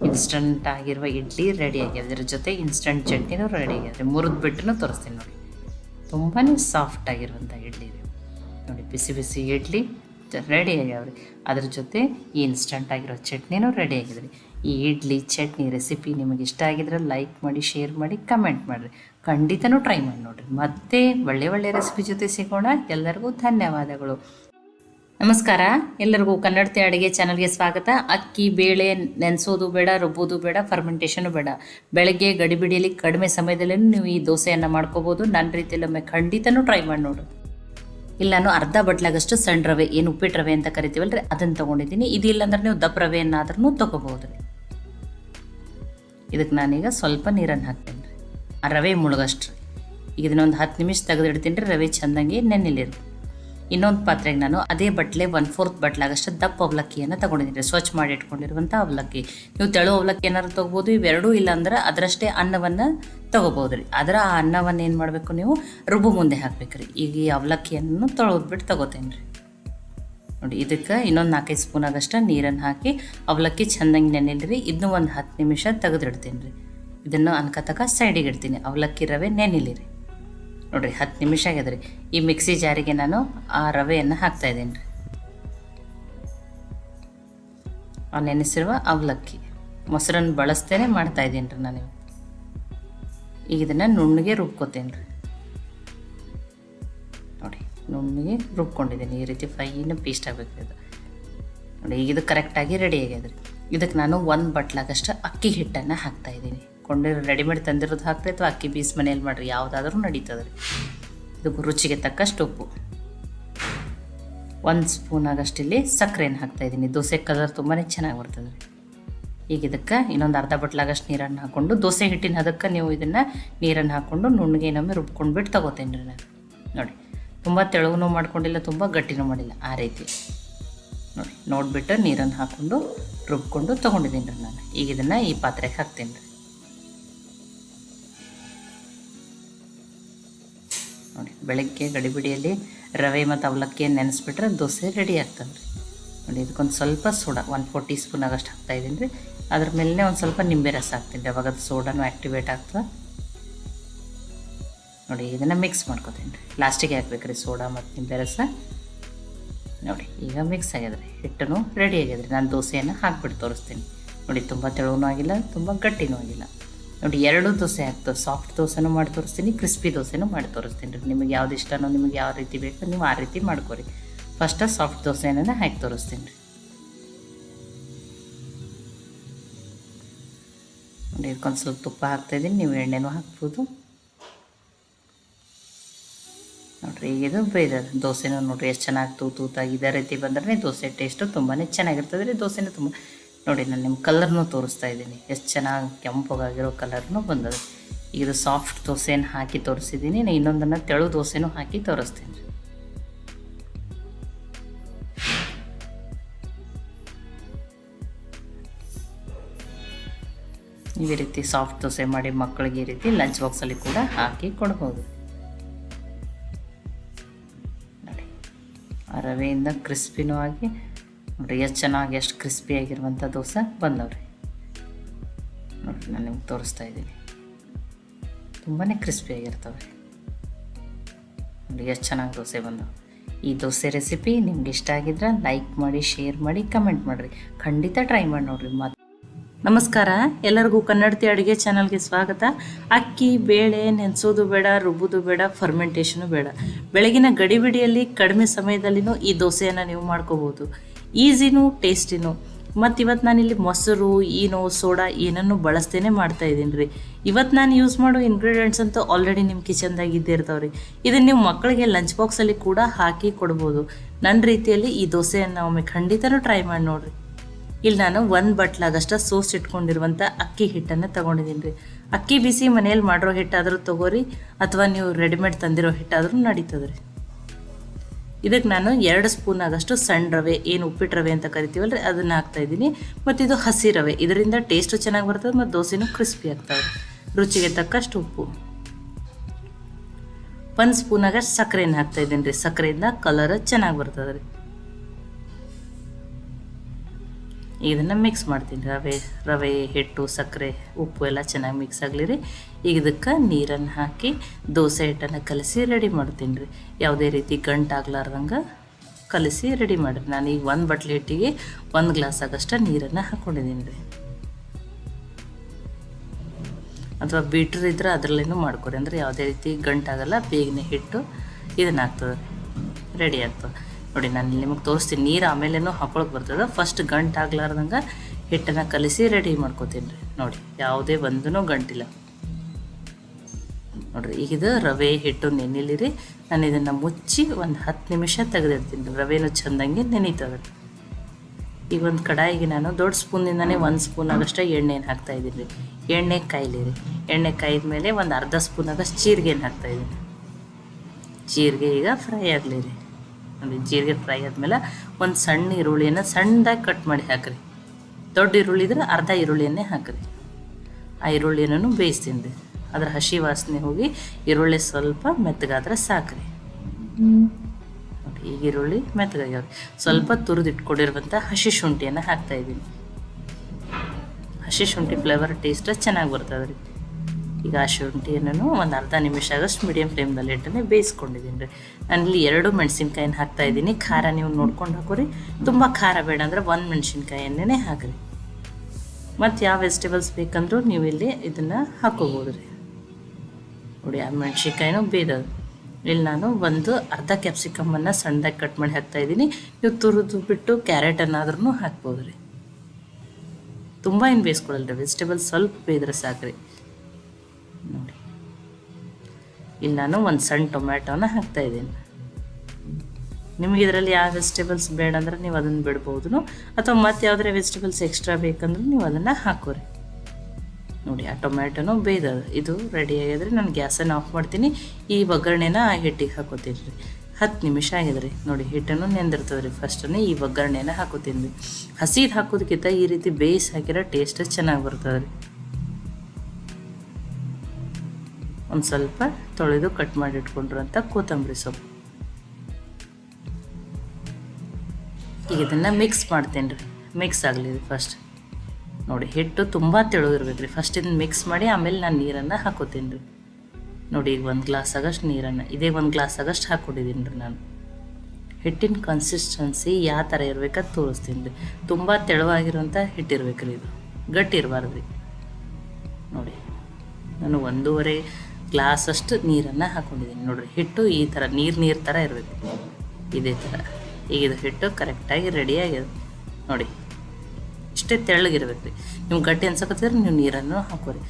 ಇನ್ಸ್ಟಂಟ್ ಆಗಿರುವ ಇಡ್ಲಿ ರೆಡಿ ಆಗಿದೆ. ಅದ್ರ ಜೊತೆ ಇನ್ಸ್ಟಂಟ್ ಚಟ್ನಿನೂ ರೆಡಿ ಆಗಿದೆ. ಮುರಿದು ಬಿಟ್ಟು ತೋರಿಸ್ತೀನಿ ನೋಡಿ. ತುಂಬಾ ಸಾಫ್ಟ್ ಆಗಿರುವಂಥ ಇಡ್ಲಿ ನೋಡಿ, ಬಿಸಿ ಬಿಸಿ ಇಡ್ಲಿ ರೆಡಿ ಆಗ್ಯಾವ್ರಿ ಅದ್ರ ಜೊತೆ ಈ ಇನ್ಸ್ಟಂಟ್ ಆಗಿರೋ ಚಟ್ನಿನೂ ರೆಡಿ ಆಗಿದೆ ಈ ಇಡ್ಲಿ, ಚಟ್ನಿ ರೆಸಿಪಿ ನಿಮಗೆ ಇಷ್ಟ ಆಗಿದ್ರೆ ಲೈಕ್ ಮಾಡಿ ಶೇರ್ ಮಾಡಿ ಕಮೆಂಟ್ ಮಾಡಿರಿ. ಖಂಡಿತನೂ ಟ್ರೈ ಮಾಡಿ ನೋಡಿರಿ. ಮತ್ತೆ ಒಳ್ಳೆ ಒಳ್ಳೆ ರೆಸಿಪಿ ಜೊತೆ ಸಿಗೋಣ. ಎಲ್ಲರಿಗೂ ಧನ್ಯವಾದಗಳು. ನಮಸ್ಕಾರ. ಎಲ್ಲರಿಗೂ ಕನ್ನಡತೆ ಅಡುಗೆ ಚಾನಲ್ಗೆ ಸ್ವಾಗತ. ಅಕ್ಕಿ, ಬೇಳೆ, ನೆನೆಸೋದು ಬೇಡ, ರುಬ್ಬೋದು ಬೇಡ ಫರ್ಮೆಂಟೇಷನು ಬೇಡ. ಬೆಳಗ್ಗೆ ಗಡಿಬಿಡಿಯಲ್ಲಿ ಕಡಿಮೆ ಸಮಯದಲ್ಲೇ ನೀವು ಈ ದೋಸೆಯನ್ನು ಮಾಡ್ಕೋಬೋದು. ನನ್ನ ರೀತಿಯಲ್ಲಿ ಒಮ್ಮೆ ಖಂಡಿತನೂ ಟ್ರೈ ಮಾಡಿ ನೋಡು ಇಲ್ಲಿ ನಾನು ಅರ್ಧ ಬಟ್ಲಾಗಷ್ಟು ಸಣ್ಣ ರವೆ, ಏನು ಉಪ್ಪಿಟ್ಟು ರವೆ ಅಂತ ಕರಿತೀವಲ್ಲ ರೀ ಅದನ್ನು ತೊಗೊಂಡಿದ್ದೀನಿ. ಇದಿಲ್ಲ ಅಂದ್ರೆ ನೀವು ದಪ್ಪ ರವೆಯನ್ನಾದ್ರೂ ತೊಗೋಬೋದು ರೀ. ಇದಕ್ಕೆ ನಾನೀಗ ಸ್ವಲ್ಪ ನೀರನ್ನು ಹಾಕ್ತೇನೆ ರೀ. ಆ ರವೆ ಮುಳುಗಷ್ಟು ರೀ. ಈಗ ಇದನ್ನೊಂದು ಹತ್ತು ನಿಮಿಷ ತೆಗೆದಿಡ್ತೀನಿ ರೀ. ರವೆ ಚೆಂದಂಗೆ ನೆನೆಲಿರಿ ಇನ್ನೊಂದು ಪಾತ್ರೆಗೆ ನಾನು ಅದೇ ಬಟ್ಲೆ ಒನ್ ಫೋರ್ತ್ ಬಟ್ಲಾಗಷ್ಟು ದಪ್ಪ ಅವಲಕ್ಕಿಯನ್ನು ತಗೊಂಡಿದ್ದೀನಿ ಸ್ವಚ್ಛ ಮಾಡಿ ಇಟ್ಕೊಂಡಿರುವಂಥ ಅವಲಕ್ಕಿ. ನೀವು ತೆಳು ಅವಲಕ್ಕಿ ಏನಾದ್ರು ತೊಗೋಬೋದು ಇವೆರಡೂ ಇಲ್ಲಾಂದ್ರೆ ಅದರಷ್ಟೇ ಅನ್ನವನ್ನು ತೊಗೋಬೋದು ರೀ ಅದರ ಆ ಅನ್ನವನ್ನು ಏನು ಮಾಡಬೇಕು ನೀವು? ರುಬ್ಬು ಮುಂದೆ ಹಾಕ್ಬೇಕು ರೀ ಈಗ ಈ ಅವಲಕ್ಕಿಯನ್ನು ತೊಳೆದ್ಬಿಟ್ಟು ತೊಗೋತೇನೆ ರೀ ನೋಡಿ, ಇದಕ್ಕೆ ಇನ್ನೊಂದು ನಾಲ್ಕೈದು ಸ್ಪೂನ್ ಆಗಷ್ಟು ನೀರನ್ನು ಹಾಕಿ ಅವಲಕ್ಕಿ ಚೆಂದಂಗೆ ನೆನೆಲ್ರಿ ಇದನ್ನು ಒಂದು ಹತ್ತು ನಿಮಿಷ ತೆಗೆದಿಡ್ತೀನಿ ರೀ ಇದನ್ನು ಅನ್ಕತಕ ಸೈಡಿಗೆ ಇಡ್ತೀನಿ. ಅವಲಕ್ಕಿ ರವೆ ನೆನಿಲಿ ರೀ ನೋಡಿರಿ, ಹತ್ತು ನಿಮಿಷ ಆಗ್ಯದ ರೀ ಈ ಮಿಕ್ಸಿ ಜಾರಿಗೆ ನಾನು ಆ ರವೆಯನ್ನು ಹಾಕ್ತಾ ಇದ್ದೀನಿ ರೀ ಆ ನೆನೆಸಿರುವ ಅವಲಕ್ಕಿ. ಮೊಸರನ್ನು ಬಳಸ್ತೇನೆ ಮಾಡ್ತಾ ಇದ್ದೀನಿ ರೀ ನಾನು ಈಗ ಇದನ್ನು ನುಣ್ಣಗೆ ರುಬ್ಕೋತೇನೆ ರೀ ನೋಡಿ, ನುಣ್ಣಗೆ ರುಬ್ಕೊಂಡಿದ್ದೀನಿ. ಈ ರೀತಿ ಫೈನ್ ಪೇಸ್ಟ್ ಆಗಬೇಕು ಇದು. ನೋಡಿ, ಈಗ ಇದು ಕರೆಕ್ಟಾಗಿ ರೆಡಿ ಆಗ್ಯದ್ರಿ. ಇದಕ್ಕೆ ನಾನು ಒಂದು ಬಟ್ಲಾಗಷ್ಟು ಅಕ್ಕಿ ಹಿಟ್ಟನ್ನು ಹಾಕ್ತಾ ಇದ್ದೀನಿ. ಕೊಂಡಿರೋ ರೆಡಿಮೇಡ್ ತಂದಿರೋದು ಹಾಕ್ರಿ ಅಥವಾ ಅಕ್ಕಿ ಬೀಸ್ ಮನೇಲಿ ಮಾಡಿರಿ, ಯಾವುದಾದ್ರೂ ನಡೀತದೆ ರೀ ಇದಕ್ಕೆ ರುಚಿಗೆ ತಕ್ಕಷ್ಟು ಉಪ್ಪು. ಒಂದು ಸ್ಪೂನ್ ಆಗಷ್ಟಿಲ್ಲಿ ಸಕ್ಕರೆಯನ್ನು ಹಾಕ್ತಾ ಇದ್ದೀನಿ. ದೋಸೆ ಕಲರ್ ತುಂಬಾ ಚೆನ್ನಾಗಿ ಬರ್ತದೆ ರೀ ಈಗ ಇದಕ್ಕೆ ಇನ್ನೊಂದು ಅರ್ಧ ಬಟ್ಲಾಗಷ್ಟು ನೀರನ್ನು ಹಾಕ್ಕೊಂಡು, ದೋಸೆ ಹಿಟ್ಟಿನ ಅದಕ್ಕೆ ನೀವು ಇದನ್ನು ನೀರನ್ನು ಹಾಕ್ಕೊಂಡು ನುಣ್ಣಗೆ ಇನ್ನೊಮ್ಮೆ ರುಬ್ಕೊಂಡು ಬಿಟ್ಟು ತಗೋತೇನೆ ರೀ ನಾನು. ನೋಡಿ, ತುಂಬ ತೆಳುವೂ ಮಾಡ್ಕೊಂಡಿಲ್ಲ, ತುಂಬ ಗಟ್ಟಿನೂ ಮಾಡಿಲ್ಲ ಆ ರೀತಿ. ನೋಡಿ, ನೋಡಿಬಿಟ್ಟು ನೀರನ್ನು ಹಾಕ್ಕೊಂಡು ರುಬ್ಕೊಂಡು ತೊಗೊಂಡಿದ್ದೀನಿ ರೀ ನಾನು. ಈಗ ಇದನ್ನು ಈ ಪಾತ್ರೆಗೆ ಹಾಕ್ತೀನಿ ರೀ. ನೋಡಿ, ಬೆಳಗ್ಗೆ ಗಡಿಬಿಡಿಯಲ್ಲಿ ರವೆ ಮತ್ತು ಅವಲಕ್ಕಿ ನೆನೆಸ್ಬಿಟ್ರೆ ದೋಸೆ ರೆಡಿ ಆಗ್ತದೆ ರೀ. ನೋಡಿ, ಇದಕ್ಕೊಂದು ಸ್ವಲ್ಪ soda one four teaspoon ಆಗಷ್ಟು ಹಾಕ್ತಾಯಿದ್ದೀನಿ ರೀ. ಅದ್ರ ಮೇಲೆ ಒಂದು ಸ್ವಲ್ಪ ನಿಂಬೆ ರಸ ಹಾಕ್ತೀನಿ. ಅವಾಗ ಅದು ಸೋಡಾನು ಆ್ಯಕ್ಟಿವೇಟ್ ಆಗ್ತದೆ? ನೋಡಿ, ಇದನ್ನು ಮಿಕ್ಸ್ ಮಾಡ್ಕೋತೀನಿ. ರೀ ಲಾಸ್ಟಿಗೆ ಹಾಕ್ಬೇಕು ರೀ ಸೋಡಾ ಮತ್ತು ನಿಂಬೆ ರಸ. ನೋಡಿ, ಈಗ ಮಿಕ್ಸ್ ಆಗ್ಯದ್ರಿ ಹಿಟ್ಟನು ರೆಡಿ ಆಗ್ಯದ್ರಿ ನಾನು ದೋಸೆಯನ್ನು ಹಾಕ್ಬಿಟ್ಟು ತೋರಿಸ್ತೀನಿ. ನೋಡಿ, ತುಂಬ ತೆಳುವೂ ಆಗಿಲ್ಲ, ತುಂಬ ಗಟ್ಟಿನೂ ಆಗಿಲ್ಲ. ನೋಡಿ, ಎರಡು ದೋಸೆ ಆಗ್ತದೆ. ಸಾಫ್ಟ್ ದೋಸೆನೂ ಮಾಡಿ ತೋರಿಸ್ತೀನಿ ಕ್ರಿಸ್ಪಿ ದೋಸೆನೂ ಮಾಡಿ ತೋರಿಸ್ತೀನಿ. ರೀ ನಿಮಗೆ ಯಾವ್ದು ಇಷ್ಟನೋ, ನಿಮಗೆ ಯಾವ ರೀತಿ ಬೇಕೋ, ನೀವು ಆ ರೀತಿ ಮಾಡ್ಕೊರಿ. ಫಸ್ಟ ಸಾಫ್ಟ್ ದೋಸೆನ ಹಾಕಿ ತೋರಿಸ್ತೀನಿ. ರೀ ಇದಕ್ಕೊಂದು ಸ್ವಲ್ಪ ತುಪ್ಪ ಹಾಕ್ತಾಯಿದ್ದೀನಿ ನೀವು ಎಣ್ಣೆನೂ ಹಾಕ್ಬೋದು. ನೋಡಿರಿ, ಇದು ಬೇರೆ ದೋಸೆನೂ ನೋಡಿರಿ, ಎಷ್ಟು ಚೆನ್ನಾಗಿ ತೂ ತೂತಾಗಿ ಇದೇ ರೀತಿ ಬಂದ್ರೆ ದೋಸೆ ಟೇಸ್ಟು ತುಂಬಾ ಚೆನ್ನಾಗಿರ್ತದೆ ರೀ. ದೋಸೆನೂ ತುಂಬ ನೋಡಿ, ನಾನು ನಿಮ್ಮ ಕಲರ್ನೂ ತೋರಿಸ್ತಾ ಇದ್ದೀನಿ. ಎಷ್ಟು ಚೆನ್ನಾಗಿ ಕೆಂಪಗಾಗಿರೋ ಕಲರ್ನೂ ಬಂದದೆ. ಇದು ಸಾಫ್ಟ್ ದೋಸೆನ ಹಾಕಿ ತೋರಿಸಿದ್ದೀನಿ. ನಾನು ಇನ್ನೊಂದನ್ನು ತೆಳು ದೋಸೆನೂ ಹಾಕಿ ತೋರಿಸ್ತೀನಿ. ಈ ರೀತಿ ಸಾಫ್ಟ್ ದೋಸೆ ಮಾಡಿ ಮಕ್ಕಳಿಗೆ ಈ ರೀತಿ ಲಂಚ್ ಬಾಕ್ಸಲ್ಲಿ ಕೂಡ ಹಾಕಿ ಕೊಡ್ಬೋದು. ನೋಡಿ ಆ ರವೆಯಿಂದ ಕ್ರಿಸ್ಪಿನೂ ಆಗಿ ನೋಡಿರಿ ಎಷ್ಟು ಚೆನ್ನಾಗಿ, ಎಷ್ಟು ಕ್ರಿಸ್ಪಿ ಆಗಿರುವಂಥ ದೋಸೆ ಬಂದವ್ರಿ. ನೋಡಿರಿ ನಾನು ನಿಮ್ಗೆ ತೋರಿಸ್ತಾ ಇದ್ದೀನಿ. ತುಂಬಾ ಕ್ರಿಸ್ಪಿ ಆಗಿರ್ತವೆ ನೋಡಿ, ಎಷ್ಟು ಚೆನ್ನಾಗಿ ದೋಸೆ ಬಂದವು ಈ ದೋಸೆ ರೆಸಿಪಿ ನಿಮ್ಗೆ ಇಷ್ಟ ಆಗಿದ್ರೆ ಲೈಕ್ ಮಾಡಿ ಶೇರ್ ಮಾಡಿ ಕಮೆಂಟ್ ಮಾಡಿರಿ. ಖಂಡಿತ ಟ್ರೈ ಮಾಡಿ ನೋಡಿರಿ. ಮತ್ತು ನಮಸ್ಕಾರ. ಎಲ್ಲರಿಗೂ ಕನ್ನಡತಿ ಅಡುಗೆ ಚಾನಲ್ಗೆ ಸ್ವಾಗತ. ಅಕ್ಕಿ, ಬೇಳೆ, ನೆನೆಸೋದು ಬೇಡ, ರುಬ್ಬೋದು ಬೇಡ ಫರ್ಮೆಂಟೇಷನು ಬೇಡ. ಬೆಳಗಿನ ಗಡಿಬಿಡಿಯಲ್ಲಿ ಕಡಿಮೆ ಸಮಯದಲ್ಲಿನೂ ಈ ದೋಸೆಯನ್ನು ನೀವು ಮಾಡ್ಕೋಬೋದು. ಈಸಿನೂ ಟೇಸ್ಟಿನೂ ಮತ್ತು ಇವತ್ತು ನಾನಿಲ್ಲಿ ಮೊಸರು, ಈನೋ, ಸೋಡಾ ಏನನ್ನು ಬಳಸ್ತೇನೆ ಮಾಡ್ತಾ ಇದ್ದೀನಿ ರೀ. ಇವತ್ತು ನಾನು ಯೂಸ್ ಮಾಡೋ ಇಂಗ್ರೀಡಿಯೆಂಟ್ಸ್ ಅಂತೂ ಆಲ್ರೆಡಿ ನಿಮ್ಮ ಕಿಚನ್ದಾಗ ಇದ್ದೇ ಇರ್ತಾವೆ ರೀ ಇದನ್ನು ನೀವು ಮಕ್ಕಳಿಗೆ ಲಂಚ್ ಬಾಕ್ಸಲ್ಲಿ ಕೂಡ ಹಾಕಿ ಕೊಡ್ಬೋದು. ನನ್ನ ರೀತಿಯಲ್ಲಿ ಈ ದೋಸೆಯನ್ನು ಒಮ್ಮೆ ಖಂಡಿತನೂ ಟ್ರೈ ಮಾಡಿ ನೋಡಿರಿ. ಇಲ್ಲಿ ನಾನು ಒಂದು ಬಟ್ಲಾದಷ್ಟು ಸೋಸ್ ಇಟ್ಕೊಂಡಿರುವಂಥ ಅಕ್ಕಿ ಹಿಟ್ಟನ್ನು ತೊಗೊಂಡಿದ್ದೀನಿ ರೀ. ಅಕ್ಕಿ ಬಿಸಿ ಮನೆಯಲ್ಲಿ ಮಾಡಿರೋ ಹಿಟ್ಟಾದರೂ ತೊಗೋರಿ, ಅಥವಾ ನೀವು ರೆಡಿಮೇಡ್ ತಂದಿರೋ ಹಿಟ್ಟಾದರೂ ನಡೀತದೆ ರೀ. ಇದಕ್ಕೆ ನಾನು ಎರಡು ಸ್ಪೂನ್ ಆದಷ್ಟು ಸಣ್ಣ ರವೆ, ಏನು ಉಪ್ಪಿಟ್ಟು ರವೆ ಅಂತ ಕರಿತೀವಲ್ಲ ರೀ ಅದನ್ನು ಹಾಕ್ತಾಯಿದ್ದೀನಿ ಮತ್ತು ಇದು ಹಸಿ ರವೆ, ಇದರಿಂದ ಟೇಸ್ಟು ಚೆನ್ನಾಗಿ ಬರ್ತದೆ ಮತ್ತು ದೋಸೆನೂ ಕ್ರಿಸ್ಪಿ ಆಗ್ತವೆ ರುಚಿಗೆ ತಕ್ಕಷ್ಟು ಉಪ್ಪು. ಒಂದು ಸ್ಪೂನಾಗಷ್ಟು ಸಕ್ಕರೆನ ಹಾಕ್ತಾಯಿದ್ದೀನಿ ರೀ. ಸಕ್ಕರೆಯಿಂದ ಕಲರ್ ಚೆನ್ನಾಗಿ ಬರ್ತದೆ ರೀ. ಇದನ್ನು ಮಿಕ್ಸ್ ಮಾಡ್ತೀನಿ. ರವೆ ರವೆ, ಹಿಟ್ಟು, ಸಕ್ಕರೆ, ಉಪ್ಪು ಎಲ್ಲ ಚೆನ್ನಾಗಿ ಮಿಕ್ಸ್ ಆಗಲಿ ರೀ. ಈಗ ಇದಕ್ಕೆ ನೀರನ್ನು ಹಾಕಿ ದೋಸೆ ಹಿಟ್ಟನ್ನು ಕಲಸಿ ರೆಡಿ ಮಾಡ್ತೀನಿ ರೀ. ಯಾವುದೇ ರೀತಿ ಗಂಟಾಗ್ಲಾರ್ದಂಗೆ ಕಲಸಿ ರೆಡಿ ಮಾಡಿರಿ. ನಾನು ಈಗ ಒಂದು ಬಟ್ಲೆ ಹಿಟ್ಟಿಗೆ ಒಂದು ಗ್ಲಾಸ್ ಆಗಷ್ಟು ನೀರನ್ನು ಹಾಕ್ಕೊಂಡಿದ್ದೀನಿ ರೀ. ಅಥವಾ ಬೀಟ್ರ್ ಇದ್ರೆ ಅದರಲ್ಲೇನೂ ಮಾಡ್ಕೊರಿ ಅಂದರೆ ಯಾವುದೇ ರೀತಿ ಗಂಟಾಗಲ್ಲ ಬೇಗನೆ ಹಿಟ್ಟು ಇದನ್ನಾಗ್ತದೆ ರೆಡಿ ಆಗ್ತದೆ. ನೋಡಿ, ನಾನು ನಿಮಗೆ ತೋರಿಸ್ತೀನಿ. ನೀರು ಆಮೇಲೇನೂ ಹಾಕೊಳಕ್ಕೆ ಬರ್ತದೆ. ಫಸ್ಟ್ ಗಂಟು ಆಗ್ಲಾರ್ದಂಗೆ ಹಿಟ್ಟನ್ನು ಕಲಿಸಿ ರೆಡಿ ಮಾಡ್ಕೊತೀನಿ ರೀ. ನೋಡಿ, ಯಾವುದೇ ಒಂದೂ ಗಂಟಿಲ್ಲ. ನೋಡಿರಿ, ಈಗ ಇದು ರವೆ, ಹಿಟ್ಟು, ನೆನಿಲಿ ರೀ. ನಾನು ಇದನ್ನು ಮುಚ್ಚಿ ಒಂದು ಹತ್ತು ನಿಮಿಷ ತೆಗೆದಿರ್ತೀನಿ ರವೆನೂ ಚೆಂದಂಗೆ ನೆನೀತದೆ ಈಗ ಒಂದು ಕಡಾಯಿಗೆ ನಾನು ದೊಡ್ಡ ಸ್ಪೂನಿಂದನೇ ಒಂದು ಸ್ಪೂನ್ ಆಗಷ್ಟೇ ಎಣ್ಣೆನ ಹಾಕ್ತಾ ಇದ್ದೀನಿ ರೀ. ಎಣ್ಣೆ ಕಾಯಿಲಿ ರೀ. ಎಣ್ಣೆ ಕಾಯಿದ ಮೇಲೆ ಒಂದು ಅರ್ಧ ಸ್ಪೂನ್ ಆಗಷ್ಟು ಜೀರಿಗೆನ ಹಾಕ್ತಾ ಇದ್ದೀನಿ. ಜೀರಿಗೆ ಈಗ ಫ್ರೈ ಆಗಲಿ ರೀ. ನೋಡಿ ಜೀರಿಗೆ ಫ್ರೈ ಆದಮೇಲೆ ಒಂದು ಸಣ್ಣ ಈರುಳ್ಳಿಯನ್ನು ಸಣ್ಣದಾಗಿ ಕಟ್ ಮಾಡಿ ಹಾಕಿರಿ. ದೊಡ್ಡ ಈರುಳ್ಳಿ ಇದ್ರೆ ಅರ್ಧ ಈರುಳ್ಳಿಯನ್ನೇ ಹಾಕಿರಿ. ಆ ಈರುಳ್ಳಿಯನ್ನು ಬೇಯಿಸ್ತೀನಿ. ಅದರ ಹಸಿ ವಾಸನೆ ಹೋಗಿ ಈರುಳ್ಳಿ ಸ್ವಲ್ಪ ಮೆತ್ತಗಾದ್ರೆ ಸಾಕ್ರಿ. ನೋಡಿ ಈಗ ಈರುಳ್ಳಿ ಮೆತ್ತಗಾಗ್ಯಾವ ಸ್ವಲ್ಪ ತುರಿದಿಟ್ಕೊಂಡಿರುವಂಥ ಹಸಿ ಶುಂಠಿಯನ್ನು ಹಾಕ್ತಾ ಇದ್ದೀನಿ. ಹಸಿ ಶುಂಠಿ ಫ್ಲೇವರ್ ಟೇಸ್ಟ್ ಚೆನ್ನಾಗಿ ಬರ್ತದೆ ರೀ ಈಗ ಆ ಶುಂಠಿಯನ್ನು ಒಂದು ಅರ್ಧ ನಿಮಿಷ ಆಗಷ್ಟು ಮೀಡಿಯಮ್ ಫ್ಲೇಮ್ದಲ್ಲಿ ಇಟ್ಟನೆ ಬೇಯಿಸ್ಕೊಂಡಿದ್ದೀನಿ ರೀ. ಇಲ್ಲಿ ಎರಡು ಮೆಣಸಿನ್ಕಾಯಿನ ಹಾಕ್ತಾ ಇದ್ದೀನಿ. ಖಾರ ನೀವು ನೋಡ್ಕೊಂಡು ಹಾಕೋರಿ. ತುಂಬ ಖಾರ ಬೇಡ ಅಂದರೆ ಒಂದು ಮೆಣಸಿನ್ಕಾಯನ್ನೇ ಹಾಕಿರಿ. ಮತ್ತು ಯಾವ ವೆಜಿಟೇಬಲ್ಸ್ ಬೇಕಂದ್ರೂ ನೀವು ಇಲ್ಲಿ ಇದನ್ನು ಹಾಕೋಬೋದು ರೀ. ನೋಡಿ, ಆ ಮೆಣಸಿನ್ಕಾಯಿನೂ ಬೇಯ್ದದು ಇಲ್ಲಿ ನಾನು ಒಂದು ಅರ್ಧ ಕ್ಯಾಪ್ಸಿಕಮ್ಮನ್ನು ಸಣ್ಣದಾಗಿ ಕಟ್ ಮಾಡಿ ಹಾಕ್ತಾ ಇದ್ದೀನಿ. ನೀವು ತುರಿದು ಬಿಟ್ಟು ಕ್ಯಾರೆಟನ್ನಾದ್ರೂ ಹಾಕ್ಬೋದು ರೀ. ತುಂಬ ಏನು ಬೇಯಿಸ್ಕೊಳ್ಳಲ್ಲ ರೀ ವೆಜಿಟೇಬಲ್ಸ್ ಸ್ವಲ್ಪ ಬೇಯ್ದ್ರೆ ಸಾಕ್ರಿ. ನೋಡಿ. ಇಲ್ಲಿ ನಾನು ಒಂದು ಸಣ್ಣ ಟೊಮ್ಯಾಟೋನ ಹಾಕ್ತಾ ಇದ್ದೀನಿ. ನಿಮಗೆ ಇದರಲ್ಲಿ ಯಾವ ವೆಜಿಟೇಬಲ್ಸ್ ಬೇಡ ಅಂದರೆ ನೀವು ಅದನ್ನು ಬಿಡ್ಬೋದು ಅಥವಾ ಮತ್ತೆ ಯಾವುದೇ ವೆಜಿಟೇಬಲ್ಸ್ ಎಕ್ಸ್ಟ್ರಾ ಬೇಕಂದ್ರೆ ನೀವು ಅದನ್ನು ಹಾಕೋರಿ. ನೋಡಿ, ಆ ಟೊಮ್ಯಾಟೊನೂ ಬೇಯ್ದದ ಇದು ರೆಡಿ ಆಗಿದ್ರೆ ನಾನು ಗ್ಯಾಸನ್ನು ಆಫ್ ಮಾಡ್ತೀನಿ. ಈ ಒಗ್ಗರಣೆನ ಆ ಹಿಟ್ಟಿಗೆ ಹಾಕೋತೀನಿ ರೀ ಹತ್ತು ನಿಮಿಷ ಆಗಿದೆ ರೀ ನೋಡಿ, ಹಿಟ್ಟನ್ನು ನೆಂದಿರ್ತದೆ ರೀ ಫಸ್ಟನ್ನು ಈ ಒಗ್ಗರಣೆನ ಹಾಕೋತೀನಿ ರೀ ಹಸಿದು ಹಾಕೋದಕ್ಕಿಂತ ಈ ರೀತಿ ಬೇಯಿಸಿ ಹಾಕಿರೋ ಟೇಸ್ಟ್ ಚೆನ್ನಾಗಿ ಬರ್ತದೆ ರೀ ಒಂದು ಸ್ವಲ್ಪ ತೊಳೆದು ಕಟ್ ಮಾಡಿ ಇಟ್ಕೊಂಡಿರೋಂಥ ಕೊತ್ತಂಬರಿ ಸೊಪ್ಪು. ಈಗ ಇದನ್ನು ಮಿಕ್ಸ್ ಮಾಡ್ತೇನೆ ರೀ. ಮಿಕ್ಸ್ ಆಗಲಿ ಫಸ್ಟ್ ನೋಡಿ, ಹಿಟ್ಟು ತುಂಬ ತೆಳುದಿರ್ಬೇಕು ರೀ ಫಸ್ಟ್ ಇದನ್ನು ಮಿಕ್ಸ್ ಮಾಡಿ ಆಮೇಲೆ ನಾನು ನೀರನ್ನು ಹಾಕೋತೀನಿ ರೀ. ನೋಡಿ, ಈಗ ಒಂದು ಗ್ಲಾಸ್ ಆಗಷ್ಟು ನೀರನ್ನು, ಇದೇ ಒಂದು ಗ್ಲಾಸ್ ಆಗಷ್ಟು ಹಾಕ್ಕೊಟ್ಟಿದ್ದೀನಿ ರೀ ನಾನು. ಹಿಟ್ಟಿನ ಕನ್ಸಿಸ್ಟೆನ್ಸಿ ಯಾವ ಥರ ಇರ್ಬೇಕಂತ ತೋರಿಸ್ತೀನಿ ರೀ. ತುಂಬ ತೆಳುವಾಗಿರುವಂಥ ಹಿಟ್ಟಿರ್ಬೇಕು ರೀ ಇದು. ಗಟ್ಟಿ ಇರಬಾರ್ದು ರೀ ನೋಡಿ, ನಾನು ಒಂದೂವರೆ ಗ್ಲಾಸ್ ಅಷ್ಟು ನೀರನ್ನು ಹಾಕ್ಕೊಂಡಿದ್ದೀನಿ ನೋಡಿರಿ, ಹಿಟ್ಟು ಈ ಥರ ನೀರು ನೀರು ಥರ ಇರಬೇಕು. ಇದೇ ಥರ. ಈಗ ಇದು ಹಿಟ್ಟು ಕರೆಕ್ಟಾಗಿ ರೆಡಿಯಾಗಿದೆ ನೋಡಿ, ಇಷ್ಟೇ ತೆಳ್ಳಗಿರ್ಬೇಕು ರೀ. ನಿಮ್ಗೆ ಗಟ್ಟಿ ಅನ್ಸಕತ್ತಿದ್ರೆ ನೀವು ನೀರನ್ನು ಹಾಕೋರಿ.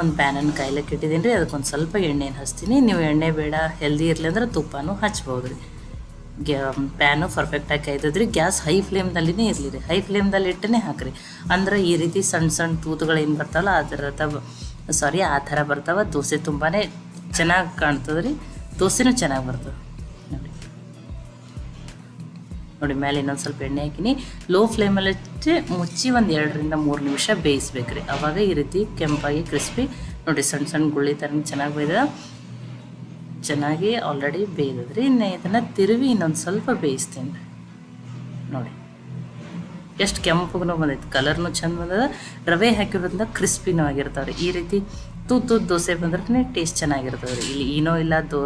ಒಂದು ಪ್ಯಾನನ್ನು ಕಾಯ್ಲಕ್ಕೆ ಇಟ್ಟಿದ್ದೀನಿ ರೀ. ಅದಕ್ಕೊಂದು ಸ್ವಲ್ಪ ಎಣ್ಣೆನ ಹಚ್ತೀನಿ. ನೀವು ಎಣ್ಣೆ ಬೇಡ ಹೆಲ್ದಿ ಇರಲಿ ಅಂದ್ರೆ ತುಪ್ಪನೂ ಹಚ್ಬೋದು ರೀ. ಗ್ಯಾ ಪ್ಯಾನು ಪರ್ಫೆಕ್ಟಾಗಿ ಕಾಯ್ತದ್ರಿ ಗ್ಯಾಸ್ ಹೈ ಫ್ಲೇಮ್ದಲ್ಲಿನೇ ಇರಲಿ ರೀ. ಹೈ ಫ್ಲೇಮ್ದಲ್ಲಿ ಇಟ್ಟೇ ಹಾಕ್ರಿ. ಅಂದ್ರೆ ಈ ರೀತಿ ಸಣ್ಣ ಸಣ್ಣ ತೂತುಗಳು ಏನು ಬರ್ತಾವಲ್ಲ ಅದರ ಸಾರಿ, ಆ ಥರ ಬರ್ತಾವ. ದೋಸೆ ತುಂಬಾ ಚೆನ್ನಾಗಿ ಕಾಣ್ತದೆ ರೀ. ದೋಸೆನೂ ಚೆನ್ನಾಗಿ ಬರ್ತದೆ. ನೋಡಿ. ನೋಡಿ ಮೇಲೆ ಇನ್ನೊಂದು ಸ್ವಲ್ಪ ಎಣ್ಣೆ ಹಾಕಿನಿ. ಲೋ ಫ್ಲೇಮಲ್ಲಿ ಮುಚ್ಚಿ ಒಂದು ಎರಡರಿಂದ ಮೂರು ನಿಮಿಷ ಬೇಯಿಸ್ಬೇಕು ರೀ. ಅವಾಗ ಈ ರೀತಿ ಕೆಂಪಾಗಿ ಕ್ರಿಸ್ಪಿ ನೋಡಿ ಸಣ್ಣ ಸಣ್ಣ ಗುಳ್ಳಿ ಥರ ಚೆನ್ನಾಗಿ ಬೇಯ್ದ ಚೆನ್ನಾಗಿ ಆಲ್ರೆಡಿ ಬೇಯ್ದದ್ರಿ. ಇನ್ನು ಇದನ್ನು ತಿರುವಿ ಇನ್ನೊಂದು ಸ್ವಲ್ಪ ಬೇಯಿಸ್ತೀನಿ. ರೀ ನೋಡಿ. ಎಷ್ಟು ಕೆಂಪಗೂ ಬಂದೈತೆ. ಕಲರ್ನು ಚಂದ ಬಂದದ. ರವೆ ಹಾಕಿರೋದ್ರಿಂದ ಕ್ರಿಸ್ಪಿನೂ ಆಗಿರ್ತಾವೆ ಈ ರೀತಿ ತೂತು ದೋಸೆ ಬಂದ್ರೆ ಟೇಸ್ಟ್ ಚೆನ್ನಾಗಿರ್ತದೆ ರೀ ಇಲ್ಲಿ ಏನೋ ಇಲ್ಲ ದೋ,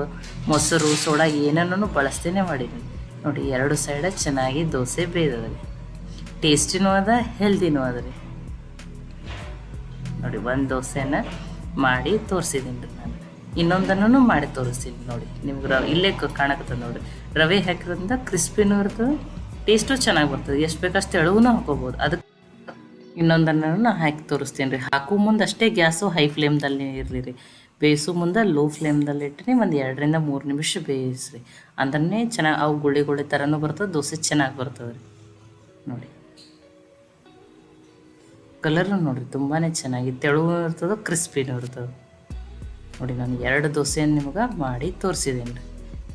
ಮೊಸರು, ಸೋಡಾ ಏನೇನೂ ಬಳಸ್ತೇನೆ ಮಾಡೀನಿ ನೋಡಿ, ಎರಡು ಸೈಡ ಚೆನ್ನಾಗಿ ದೋಸೆ ಬೇಯ್ದದ ರೀ ಟೇಸ್ಟಿನೂ ಅದ, ಹೆಲ್ದಿನೂ ಅದ ರೀ. ನೋಡಿ, ಒಂದು ದೋಸೆನ ಮಾಡಿ ತೋರಿಸಿದ್ದೀನಿ ರೀ ನಾನು. ಇನ್ನೊಂದನ್ನು ಮಾಡಿ ತೋರಿಸ್ತೀನಿ ನೋಡಿ. ನಿಮ್ಗೆ ರ, ಇಲ್ಲೇ ಕಾಣಕತ್ತದ ನೋಡಿ ರವೆ ಹಾಕಿರೋದ್ರಿಂದ ಕ್ರಿಸ್ಪಿನೂ ಇರ್ತದೆ ಟೇಸ್ಟು ಚೆನ್ನಾಗಿ ಬರ್ತದೆ. ಎಷ್ಟು ಬೇಕಷ್ಟು ತೆಳುವೂ ಹಾಕೋಬೋದು. ಅದಕ್ಕೆ ಇನ್ನೊಂದನ್ನು ಹಾಕಿ ತೋರಿಸ್ತೀನಿ ರೀ. ಹಾಕೋ ಮುಂದೆ ಅಷ್ಟೇ ಗ್ಯಾಸು ಹೈ ಫ್ಲೇಮ್ದಲ್ಲಿ ಇರಲಿ ರೀ. ಬೇಯಿಸೋ ಮುಂದೆ ಲೋ ಫ್ಲೇಮ್ದಲ್ಲಿ ಇಟ್ಟರೆ ಒಂದು ಎರಡರಿಂದ ಮೂರು ನಿಮಿಷ ಬೇಯಿಸ್ರಿ. ಅದನ್ನೇ ಚೆನ್ನಾಗಿ ಅವು ಗುಳಿ ಗುಳಿ ಥರನೂ ಬರ್ತದೆ, ದೋಸೆ ಚೆನ್ನಾಗಿ ಬರ್ತದೆ ರೀ. ನೋಡಿ. ಕಲರು ನೋಡಿರಿ ತುಂಬಾ ಚೆನ್ನಾಗಿ ತೆಳುವು ಇರ್ತದೆ ಕ್ರಿಸ್ಪಿನೂ ಇರ್ತದೆ. ನೋಡಿ ನಾನು ಎರಡು ದೋಸೆಯನ್ನು ನಿಮಗೆ ಮಾಡಿ ತೋರಿಸಿದ್ದೀನಿ ರೀ.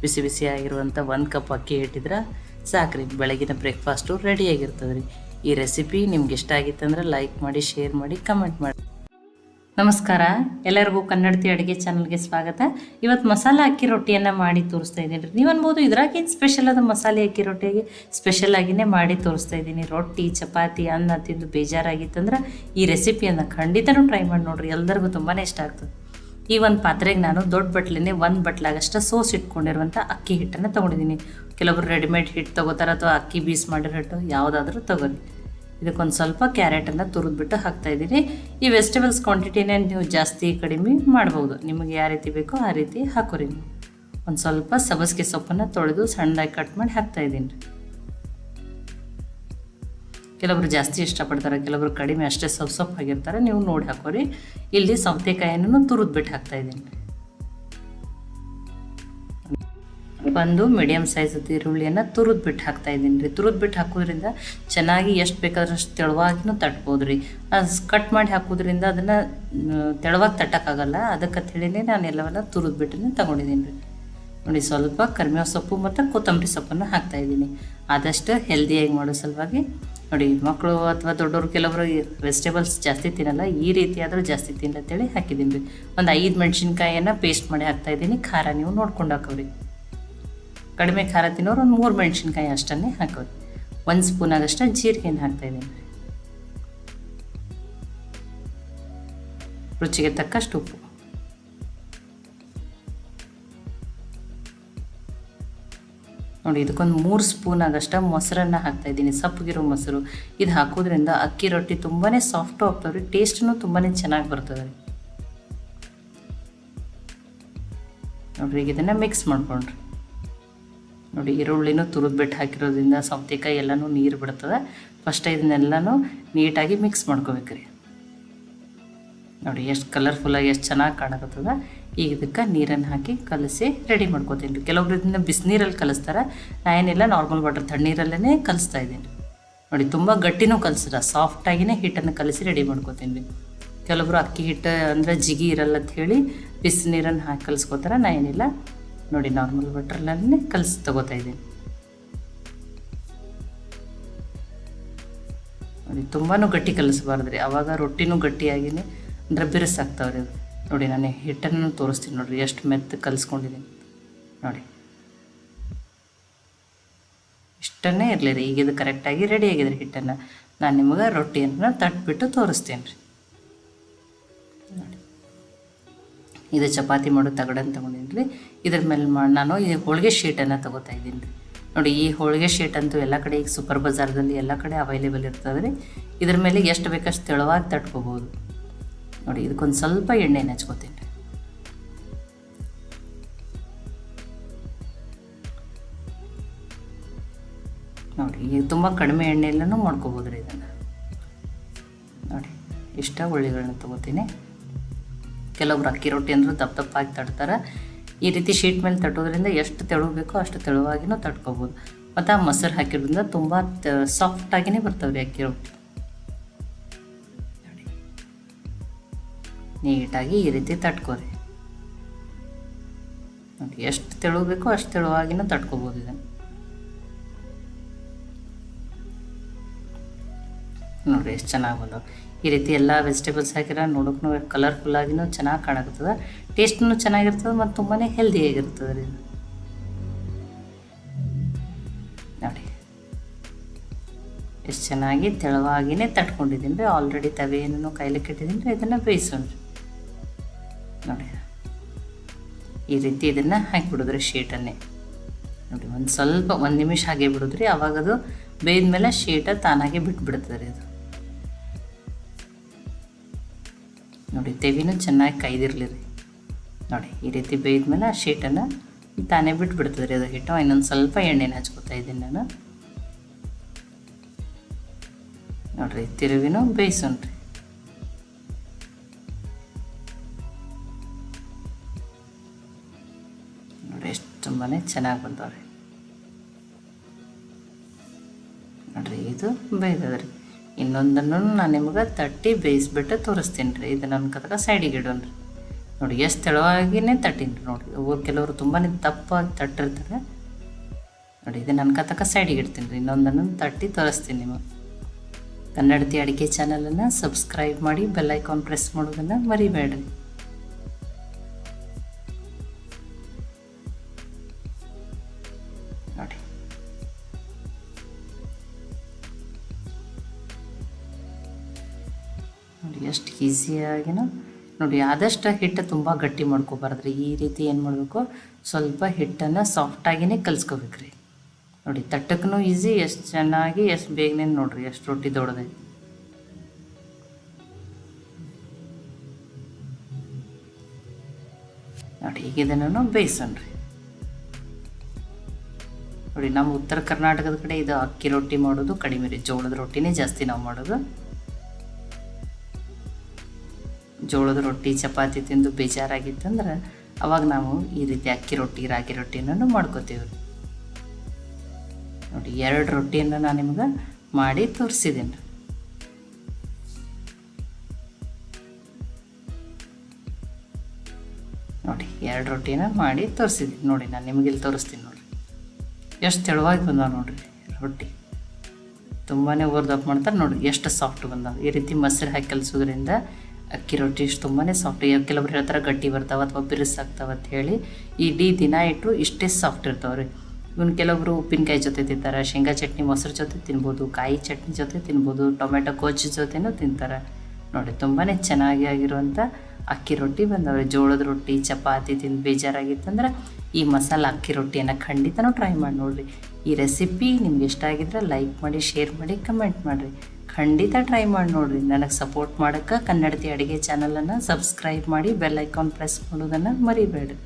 ಬಿಸಿ ಬಿಸಿ ಆಗಿರುವಂಥ ಒಂದು ಕಪ್ ಅಕ್ಕಿ ಇಟ್ಟಿದ್ರೆ ಸಾಕ್ರಿ, ಬೆಳಗಿನ ಬ್ರೇಕ್ಫಾಸ್ಟು ರೆಡಿಯಾಗಿರ್ತದೆ ರೀ ಈ ರೆಸಿಪಿ ನಿಮ್ಗೆ ಇಷ್ಟ ಆಗಿತ್ತಂದ್ರೆ ಲೈಕ್ ಮಾಡಿ ಶೇರ್ ಮಾಡಿ ಕಮೆಂಟ್ ಮಾಡಿ. ನಮಸ್ಕಾರ, ಎಲ್ಲರಿಗೂ ಕನ್ನಡತಿ ಅಡುಗೆ ಚಾನಲ್ಗೆ ಸ್ವಾಗತ. ಇವತ್ತು ಮಸಾಲೆ ಅಕ್ಕಿ ರೊಟ್ಟಿಯನ್ನು ಮಾಡಿ ತೋರಿಸ್ತಾ ಇದ್ದೀನಿ. ರೀ ನೀವು ಅನ್ಬೋದು ಇದ್ರಾಗೇನು ಸ್ಪೆಷಲ್ ಅದು ಮಸಾಲೆ ಅಕ್ಕಿ ರೊಟ್ಟಿಗೆ? ಸ್ಪೆಷಲ್ ಆಗಿನೇ ಮಾಡಿ ತೋರಿಸ್ತಾ ಇದ್ದೀನಿ. ರೊಟ್ಟಿ, ಚಪಾತಿ, ಅನ್ನ ತಿಂದು ಬೇಜಾರಾಗಿತ್ತಂದ್ರೆ ಈ ರೆಸಿಪಿಯನ್ನು ಖಂಡಿತನೂ ಟ್ರೈ ಮಾಡಿ ನೋಡ್ರಿ. ಎಲ್ಲರಿಗೂ ತುಂಬಾ ಇಷ್ಟ ಆಗ್ತದೆ. ಈ ಒಂದು ಪಾತ್ರೆಗೆ ನಾನು ದೊಡ್ಡ ಬಟ್ಲಿನೇ ಒಂದು ಬಟ್ಲಾಗಷ್ಟು ಸೋಸಿಟ್ಕೊಂಡಿರುವಂಥ ಅಕ್ಕಿ ಹಿಟ್ಟನ್ನು ತೊಗೊಂಡಿದ್ದೀನಿ. ಕೆಲವೊಬ್ರು ರೆಡಿಮೇಡ್ ಹಿಟ್ಟು ತೊಗೋತಾರೆ ಅಥವಾ ಅಕ್ಕಿ ಬೀಸ್ ಮಾಡಿರೋ ಹಿಟ್ಟು ಯಾವುದಾದ್ರೂ ತಗೊಳ್ಳಿ. ಇದಕ್ಕೊಂದು ಸ್ವಲ್ಪ ಕ್ಯಾರೆಟನ್ನು ತುರಿದ್ಬಿಟ್ಟು ಹಾಕ್ತಾಯಿದ್ದೀನಿ ಈ ವೆಜಿಟೇಬಲ್ಸ್ ಕ್ವಾಂಟಿಟಿನೇ ನೀವು ಜಾಸ್ತಿ ಕಡಿಮೆ ಮಾಡ್ಬೋದು. ನಿಮಗೆ ಯಾವ ರೀತಿ ಬೇಕೋ ಆ ರೀತಿ ಹಾಕೋರಿ ನೀವು. ಒಂದು ಸ್ವಲ್ಪ ಸಬಸ್ಗೆ ಸೊಪ್ಪನ್ನು ತೊಳೆದು ಸಣ್ಣದಾಗಿ ಕಟ್ ಮಾಡಿ ಹಾಕ್ತಾಯಿದ್ದೀನಿ ರೀ ಕೆಲವರು ಜಾಸ್ತಿ ಇಷ್ಟಪಡ್ತಾರೆ, ಕೆಲವರು ಕಡಿಮೆ ಅಷ್ಟೇ ಸೊಪ್ಪು ಸೊಪ್ಪು ಆಗಿರ್ತಾರೆ, ನೀವು ನೋಡಿ ಹಾಕೋರಿ. ಇಲ್ಲಿ ಸೌತೆಕಾಯಿನೂ ತುರಿದ್ಬಿಟ್ಟು ಹಾಕ್ತಾಯಿದ್ದೀನಿ ಒಂದು ಮೀಡಿಯಮ್ ಸೈಜದ್ದು ಈರುಳ್ಳಿಯನ್ನು ತುರಿದ್ಬಿಟ್ಟು ಹಾಕ್ತಾ ಇದ್ದೀನಿ ರೀ. ತುರಿದ್ಬಿಟ್ಟು ಹಾಕೋದ್ರಿಂದ ಚೆನ್ನಾಗಿ ಎಷ್ಟು ಬೇಕಾದ್ರೂ ಅಷ್ಟು ತೆಳುವಾಗಿನೂ ತಟ್ಬೋದು ರೀ. ಅದು ಕಟ್ ಮಾಡಿ ಹಾಕೋದ್ರಿಂದ ಅದನ್ನು ತೆಳುವಾಗಿ ತಟ್ಟಕ್ಕಾಗಲ್ಲ. ಅದಕ್ಕೆ ತಿಳಿನೇ ನಾನು ಎಲ್ಲವನ್ನ ತುರಿದ್ಬಿಟ್ಟು ತಗೊಂಡಿದ್ದೀನಿ ರೀ. ನೋಡಿ, ಸ್ವಲ್ಪ ಕರಿಬೇವು ಸೊಪ್ಪು ಮತ್ತು ಕೊತ್ತಂಬರಿ ಸೊಪ್ಪನ್ನು ಹಾಕ್ತಾ ಇದ್ದೀನಿ. ಆದಷ್ಟು ಹೆಲ್ದಿಯಾಗಿ ಮಾಡೋ ಸಲುವಾಗಿ ನೋಡಿ ಮಕ್ಕಳು ಅಥವಾ ದೊಡ್ಡವರು ಕೆಲವರು ವೆಜಿಟೇಬಲ್ಸ್ ಜಾಸ್ತಿ ತಿನ್ನಲ್ಲ, ಈ ರೀತಿ ಆದರೂ ಜಾಸ್ತಿ ತಿನ್ನತ್ತೇಳಿ ಹಾಕಿದ್ದೀನಿ ರೀ. ಒಂದು ಐದು ಮೆಣಸಿನ್ಕಾಯಿಯನ್ನು ಪೇಸ್ಟ್ ಮಾಡಿ ಹಾಕ್ತಾಯಿದ್ದೀನಿ ಖಾರ ನೀವು ನೋಡ್ಕೊಂಡು ಹಾಕೋರಿ ಕಡಿಮೆ ಖಾರ ತಿನ್ನೋರು ಒಂದು ಮೂರು ಮೆಣಸಿನ್ಕಾಯಿ ಅಷ್ಟನ್ನೇ ಹಾಕೋದು. ಒಂದು ಸ್ಪೂನ್ ಆಗಷ್ಟು ಜೀರಿಗೆನ ಹಾಕ್ತಾಯಿದ್ದೀನಿ ರುಚಿಗೆ ತಕ್ಕಷ್ಟು ಉಪ್ಪು. ನೋಡಿ, ಇದಕ್ಕೊಂದು ಮೂರು ಸ್ಪೂನ್ ಆದಷ್ಟು ಮೊಸರನ್ನು ಹಾಕ್ತಾಯಿದ್ದೀನಿ ಸಪ್ಪಗಿರೋ ಮೊಸರು. ಇದು ಹಾಕೋದ್ರಿಂದ ಅಕ್ಕಿ ರೊಟ್ಟಿ ತುಂಬಾ ಸಾಫ್ಟು ರೀ ಟೇಸ್ಟೂ ತುಂಬಾ ಚೆನ್ನಾಗಿ ಬರ್ತದೆ ರೀ. ನೋಡ್ರಿ, ಈಗ ಇದನ್ನು ಮಿಕ್ಸ್ ಮಾಡ್ಕೊಂಡ್ರಿ. ನೋಡಿ ಈರುಳ್ಳಿನೂ ತುರಿದ್ಬಿಟ್ಟು ಹಾಕಿರೋದ್ರಿಂದ ಸೌತೆಕಾಯಿ ಎಲ್ಲನೂ ನೀರು ಬಿಡ್ತದೆ. ಫಸ್ಟ್ ಇದನ್ನೆಲ್ಲನೂ ನೀಟಾಗಿ ಮಿಕ್ಸ್ ಮಾಡ್ಕೋಬೇಕ್ರಿ ನೋಡಿ ಎಷ್ಟು ಕಲರ್ಫುಲ್ಲಾಗಿ ಎಷ್ಟು ಚೆನ್ನಾಗಿ ಕಾಣಕತ್ತದ. ಈಗ ಇದಕ್ಕೆ ನೀರನ್ನು ಹಾಕಿ ಕಲಸಿ ರೆಡಿ ಮಾಡ್ಕೋತೀನಿ ರೀ. ಕೆಲವೊಬ್ರು ಇದನ್ನ ಬಿಸಿನೀರಲ್ಲಿ ಕಲಿಸ್ತಾರೆ. ನಾ ಏನಿಲ್ಲ ನಾರ್ಮಲ್ ವಾಟರ್ ತಣ್ಣೀರಲ್ಲೇ ಕಲಿಸ್ತಾ ಇದ್ದೀನಿ. ನೋಡಿ ತುಂಬ ಗಟ್ಟಿನೂ ಕಲಿಸಿರ ಸಾಫ್ಟಾಗಿನೇ ಹಿಟ್ಟನ್ನು ಕಲಸಿ ರೆಡಿ ಮಾಡ್ಕೋತೀನಿ ರೀ. ಕೆಲವೊಬ್ರು ಅಕ್ಕಿ ಹಿಟ್ಟು ಅಂದರೆ ಜಿಗಿ ಇರಲ್ಲ ಅಂತ ಹೇಳಿ ಬಿಸಿನೀರನ್ನು ಹಾಕಿ ಕಲಿಸ್ಕೋತಾರೆ, ನಾ ಏನಿಲ್ಲ. ನೋಡಿ ನಾರ್ಮಲ್ ವಾಟ್ರಲ್ಲೇ ಕಲಸಿ ತಗೋತಾ ಇದ್ದೀನಿ. ನೋಡಿ ತುಂಬಾ ಗಟ್ಟಿ ಕಲಸಬಾರ್ದ್ರಿ. ರೀ ಆವಾಗ ರೊಟ್ಟಿನೂ ಗಟ್ಟಿಯಾಗಿನೇ ಅಂದರೆ ಬಿರುಸಾಗ್ತಾವ್ರಿ ಅದು. ನೋಡಿ, ನಾನು ಹಿಟ್ಟನ್ನು ತೋರಿಸ್ತೀನಿ ನೋಡಿರಿ, ಎಷ್ಟು ಮೆತ್ತ ಕಲಿಸ್ಕೊಂಡಿದ್ದೀನಿ. ನೋಡಿ. ಇಷ್ಟನ್ನೇ ಇರಲಿ ರೀ ಈಗ ಇದು ಕರೆಕ್ಟಾಗಿ ರೆಡಿ ಆಗಿದೆ ಹಿಟ್ಟನ್ನು. ನಾನು ನಿಮಗೆ ರೊಟ್ಟಿಯನ್ನು ತಟ್ಬಿಟ್ಟು ತೋರಿಸ್ತೀನಿ ರೀ. ಇದು ಚಪಾತಿ ಮಾಡೋ ತಗಡನ್ನು ತೊಗೊಂಡಿನಿ ರೀ ಇದ್ರ ಮೇಲೆ ನಾನು ಈ ಹೋಳಿಗೆ ಶೀಟನ್ನು ತೊಗೋತಾ ಇದ್ದೀನಿ. ರೀ ನೋಡಿ, ಈ ಹೋಳಿಗೆ ಶೀಟ್ ಅಂತೂ ಎಲ್ಲ ಕಡೆ ಈಗ ಸೂಪರ್ ಬಜಾರ್ದಲ್ಲಿ ಎಲ್ಲ ಕಡೆ ಅವೈಲೇಬಲ್ ಇರ್ತದೆ ರೀ. ಇದ್ರ ಮೇಲೆ ಎಷ್ಟು ಬೇಕಷ್ಟು ತೆಳುವಾಗಿ ತಟ್ಕೋಬೋದು. ನೋಡಿ, ಇದಕ್ಕೊಂದು ಸ್ವಲ್ಪ ಎಣ್ಣೆನ ಹಚ್ಕೋತೀನಿ. ರೀ ನೋಡಿ, ಈಗ ತುಂಬ ಕಡಿಮೆ ಎಣ್ಣೆಯಲ್ಲೂ ಮಾಡ್ಕೋಬೋದು ರೀ ಇದನ್ನು. ನೋಡಿ, ಇಷ್ಟ ಹುಳ್ಳಿಗಳನ್ನ ತೊಗೋತೀನಿ. ಕೆಲವೊಬ್ರು ಅಕ್ಕಿ ರೊಟ್ಟಿ ಅಂದ್ರೆ ದಪ್ಪ ದಪ್ಪಾಗಿ ತಡ್ತಾರೆ ಈ ರೀತಿ ಶೀಟ್ ಮೇಲೆ ತಟ್ಟೋದ್ರಿಂದ ಎಷ್ಟು ತೆಳು ಬೇಕೋ ಅಷ್ಟು ತೆಳುವಾಗಿನೂ ತಟ್ಕೋಬೋದು. ಮತ್ತು ಆ ಮೊಸರು ಹಾಕಿರೋದ್ರಿಂದ ತುಂಬ ಸಾಫ್ಟಾಗಿಯೇ ಬರ್ತವೆ ರೀ ಅಕ್ಕಿ ರೊಟ್ಟಿ. ನೀಟಾಗಿ ಈ ರೀತಿ ತಟ್ಕೋರಿ. ನೋಡಿ, ಎಷ್ಟು ತೆಳು ಬೇಕೋ ಅಷ್ಟು ತೆಳುವಾಗಿನೂ ತಟ್ಕೋಬೋದು ಇದನ್ನು. ನೋಡಿರಿ ಎಷ್ಟು ಚೆನ್ನಾಗಿ ಬಂದವು. ಈ ರೀತಿ ಎಲ್ಲ ವೆಜಿಟೇಬಲ್ಸ್ ಹಾಕಿರ ನೋಡೋಕ್ಕೂ ಕಲರ್ಫುಲ್ಲಾಗಿನೂ ಚೆನ್ನಾಗಿ ಕಾಣಕತ್ತದ. ಟೇಸ್ಟೂ ಚೆನ್ನಾಗಿರ್ತದೆ ಮತ್ತು ತುಂಬಾ ಹೆಲ್ದಿಯಾಗಿರ್ತದೆ ರೀ ನೋಡಿ ಎಷ್ಟು ಚೆನ್ನಾಗಿ ತೆಳುವಾಗಿಯೇ ತಟ್ಕೊಂಡಿದ್ದೀನಿ ರೀ. ಆಲ್ರೆಡಿ ತವೆಯನ್ನು ಕೈಲಿಕ್ಕೆ ಇಟ್ಟಿದ್ದೀನಿ ರೀ. ಇದನ್ನು ಬೇಯಿಸೋಣ ನೋಡಿ ಈ ರೀತಿ ಇದನ್ನು ಹಾಕಿಬಿಡೋದ್ರಿ ಶೀಟನ್ನೇ. ನೋಡಿ ಒಂದು ಸ್ವಲ್ಪ, ಒಂದು ನಿಮಿಷ ಹಾಗೆ ಬಿಡೋದ್ರಿ. ಅವಾಗ ಅದು ಬೇಯ್ದ ಶೀಟ ತಾನಾಗೆ ಬಿಟ್ಬಿಡ್ತದೆ ರೀ ಅದು. ನೋಡಿ, ತೆವಿನೂ ಚೆನ್ನಾಗಿ ಕೈದಿರಲಿ ರೀ. ನೋಡಿ, ಈ ರೀತಿ ಬೇಯ್ದ್ಮೇಲೆ ಆ ಶೀಟನ್ನು ತಾನೇ ಬಿಟ್ಬಿಡ್ತದೆ ರೀ ಅದು ಹಿಟ್ಟು. ಇನ್ನೊಂದು ಸ್ವಲ್ಪ ಎಣ್ಣೆನ ಹಚ್ಕೋತಾ ಇದ್ದೀನಿ ನಾನು. ನೋಡಿರಿ, ತಿರುವಿನೂ ಬೇಯಿಸೋಣ್ರಿ. ನೋಡಿ ಎಷ್ಟು ತುಂಬಾ ಚೆನ್ನಾಗಿ ಬಂದವ್ರಿ. ನೋಡಿರಿ, ಇದು ಬೇಯ್ದದ್ರಿ. ಇನ್ನೊಂದನ್ನು ನಾನು ನಿಮ್ಗೆ ತಟ್ಟಿ ಬೇಯಿಸ್ಬಿಟ್ಟು ತೋರಿಸ್ತೀನಿ ರೀ. ಇದು ನನ್ನ ಕದಕ ಸೈಡಿಗೆ ರೀ. ನೋಡಿ, ಎಷ್ಟು ತೆಳುವಾಗಿನೇ ತಟ್ಟೀನಿ ರೀ ನೋಡಿ. ಒಬ್ಬರು ಕೆಲವರು ತುಂಬಾ ತಪ್ಪಾಗಿ ತಟ್ಟಿರ್ತಾರೆ. ನೋಡಿ, ಇದು ನನ್ನ ಕತಕ ಸೈಡಿಗೆ ಇಡ್ತೀನಿ ರೀ. ಇನ್ನೊಂದನ್ನು ತಟ್ಟಿ ತೋರಿಸ್ತೀನಿ ನಿಮಗೆ. ಕನ್ನಡತಿ ಅಡುಗೆ ಚಾನಲನ್ನು ಸಬ್ಸ್ಕ್ರೈಬ್ ಮಾಡಿ ಬೆಲ್ ಐಕಾನ್ ಪ್ರೆಸ್ ಮಾಡೋದನ್ನು ಮರಿಬೇಡ್ರಿ. ಈಸಿಯಾಗಿನ ನೋಡಿ ಆದಷ್ಟು ಹಿಟ್ಟು ತುಂಬ ಗಟ್ಟಿ ಮಾಡ್ಕೊಬಾರ್ದ್ರಿ. ಈ ರೀತಿ ಏನು ಮಾಡಬೇಕು? ಸ್ವಲ್ಪ ಹಿಟ್ಟನ್ನು ಸಾಫ್ಟಾಗಿಯೇ ಕಲಿಸ್ಕೋಬೇಕ್ರಿ. ನೋಡಿ ತಟ್ಟಕ್ಕೂ ಈಸಿ ಎಷ್ಟು ಚೆನ್ನಾಗಿ, ಎಷ್ಟು ಬೇಗನೆ ನೋಡಿರಿ, ಎಷ್ಟು ರೊಟ್ಟಿ ದೊಡ್ಡದೆ. ನೋಡಿ ಈಗ ಇದನ್ನು ಬೇಯಿಸೋಣ್ರಿ ನೋಡಿ, ನಮ್ಮ ಉತ್ತರ ಕರ್ನಾಟಕದ ಕಡೆ ಇದು ಅಕ್ಕಿ ರೊಟ್ಟಿ ಮಾಡೋದು ಕಡಿಮೆ ರೀ. ಜೋಳದ ರೊಟ್ಟಿನೇ ಜಾಸ್ತಿ ನಾವು ಮಾಡೋದು. ಜೋಳದ ರೊಟ್ಟಿ, ಚಪಾತಿ ತಿಂದು ಬೇಜಾರಾಗಿತ್ತಂದ್ರೆ ಅವಾಗ ನಾವು ಈ ರೀತಿ ಅಕ್ಕಿ ರೊಟ್ಟಿ, ರಾಗಿ ರೊಟ್ಟಿನೂ ಮಾಡ್ಕೋತೀವಿ. ನೋಡಿ, ಎರಡು ರೊಟ್ಟಿಯನ್ನು ನಾನು ನಿಮ್ಗೆ ಮಾಡಿ ತೋರಿಸಿದ್ದೀನಿ ನೋಡಿ, ಎರಡು ರೊಟ್ಟಿನ ಮಾಡಿ ತೋರಿಸಿದ್ದೀನಿ ನೋಡಿ, ನಾನು ನಿಮಗೆ ಇಲ್ಲಿ ತೋರಿಸ್ತೀನಿ ನೋಡಿರಿ ಎಷ್ಟು ತೆಳುವಾಗಿ ಬಂದಾವ ನೋಡಿರಿ ರೊಟ್ಟಿ. ತುಂಬಾ ಓರ್ದಪ್ ಮಾಡ್ತಾರೆ ನೋಡಿ ಎಷ್ಟು ಸಾಫ್ಟ್ ಬಂದಾವ. ಈ ರೀತಿ ಮೊಸರು ಹಾಕಿ ಕಲಿಸೋದ್ರಿಂದ ಅಕ್ಕಿ ರೊಟ್ಟಿ ಇಷ್ಟು ತುಂಬಾ ಸಾಫ್ಟ್ ಕೆಲವ್ರು ಹೇಳ್ತಾರೆ ಗಟ್ಟಿ ಬರ್ತಾವೆ ಅಥವಾ ಬಿರುಸಾಗ್ತಾವೆ ಅಂತ ಹೇಳಿ ಇಡೀ ದಿನ ಇಟ್ಟು ಇಷ್ಟೇ ಸಾಫ್ಟ್ ಇರ್ತಾವೆ ರೀ ಇವನು ಕೆಲವರು ಉಪ್ಪಿನಕಾಯಿ ಜೊತೆ ತಿಂತಾರೆ, ಶೇಂಗಾ ಚಟ್ನಿ, ಮೊಸರು ಜೊತೆ ತಿನ್ಬೋದು, ಕಾಯಿ ಚಟ್ನಿ ಜೊತೆ ತಿನ್ಬೋದು ಟೊಮೆಟೊ ಗೊಜ್ಜು ಜೊತೆನೂ ತಿಂತಾರೆ. ನೋಡಿ ತುಂಬಾ ಚೆನ್ನಾಗಿ ಆಗಿರುವಂಥ ಅಕ್ಕಿ ರೊಟ್ಟಿ ಬಂದವ್ರೆ. ಜೋಳದ ರೊಟ್ಟಿ, ಚಪಾತಿ ತಿಂದು ಬೇಜಾರಾಗಿತ್ತಂದ್ರೆ ಈ ಮಸಾಲ ಅಕ್ಕಿ ರೊಟ್ಟಿಯನ್ನು ಖಂಡಿತನೂ ಟ್ರೈ ಮಾಡಿ ನೋಡಿರಿ. ಈ ರೆಸಿಪಿ ನಿಮ್ಗೆ ಇಷ್ಟ ಆಗಿದ್ರೆ ಲೈಕ್ ಮಾಡಿ ಶೇರ್ ಮಾಡಿ ಕಮೆಂಟ್ ಮಾಡಿರಿ. ಖಂಡಿತ ಟ್ರೈ ಮಾಡಿ ನೋಡಿರಿ. ನನಗೆ ಸಪೋರ್ಟ್ ಮಾಡೋಕ್ಕೆ ಕನ್ನಡತಿ ಅಡುಗೆ ಚಾನಲನ್ನು ಸಬ್ಸ್ಕ್ರೈಬ್ ಮಾಡಿ ಬೆಲ್ ಐಕಾನ್ ಪ್ರೆಸ್ ಮಾಡೋದನ್ನು ಮರಿಬೇಡ್ರಿ.